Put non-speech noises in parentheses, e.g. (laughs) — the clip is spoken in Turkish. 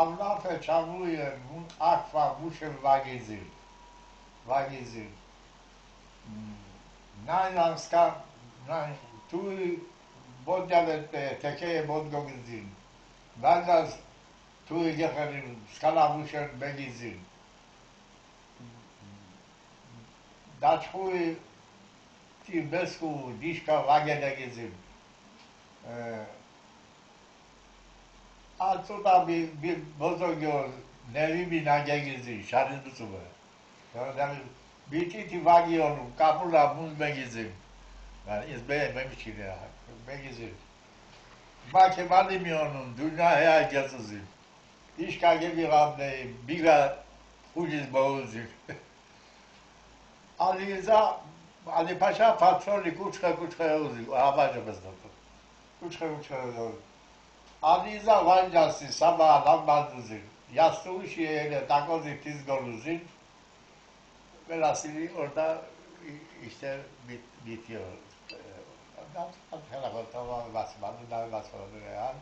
Աննաֆը չավույը ակվա մուշը վագեզիր, վագեզիր, նայն անսկա, նայն տույ բոդյալետ տեկեյ բոդգոգզին, նայն աս տույ գեղերին, սկալա մուշը բեգիզին, դաչխույ տի բեսկու դիշկա վագեզին, Altuda bir, bir bozogyo nevi bir nage gizi, şarjı su var. Yani bir ti vagi onu kapula muz begizim. Yani izbeye memişkin ya. Begizim. Make mali mi onun dünyaya gezizim. İşka gibi hamle biga huciz boğuzim. (laughs) Ali Rıza, Ali Paşa patroni kuçka kuçka yozi. Havaca bezdatı. Kuçka kuçka yozi. Aliza vancası sabah lambazı. Yastığı şiirle takozu tizgoluzu. Velhasili orada işte bit, bitiyor. Sonra telefon tamam basmadı, daha basmadı yani.